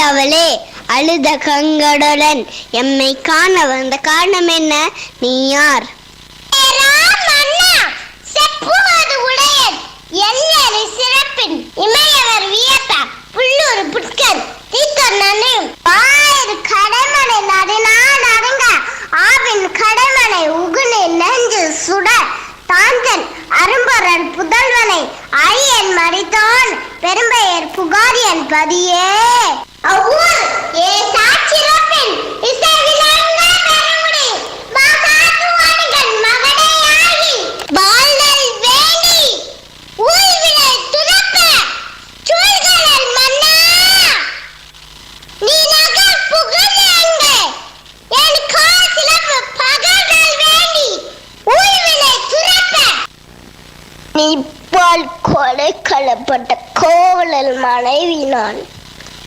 அவளே அழுத கங்கடுடன் எம்மை காண வந்த காரணம் என்ன? நீ யார்? சிறப்பின் இமையவர் கடமனை நடினா கடமனை நெஞ்சு சுட. தாஞ்சன் அரும்பரன் புதல்வனை அரியன் மறித்தோன். பெரும்பெயர் புகாரியன் பதியே. நீ பால் கொலை களப்பட்ட கோவலன் மனைவி நான்.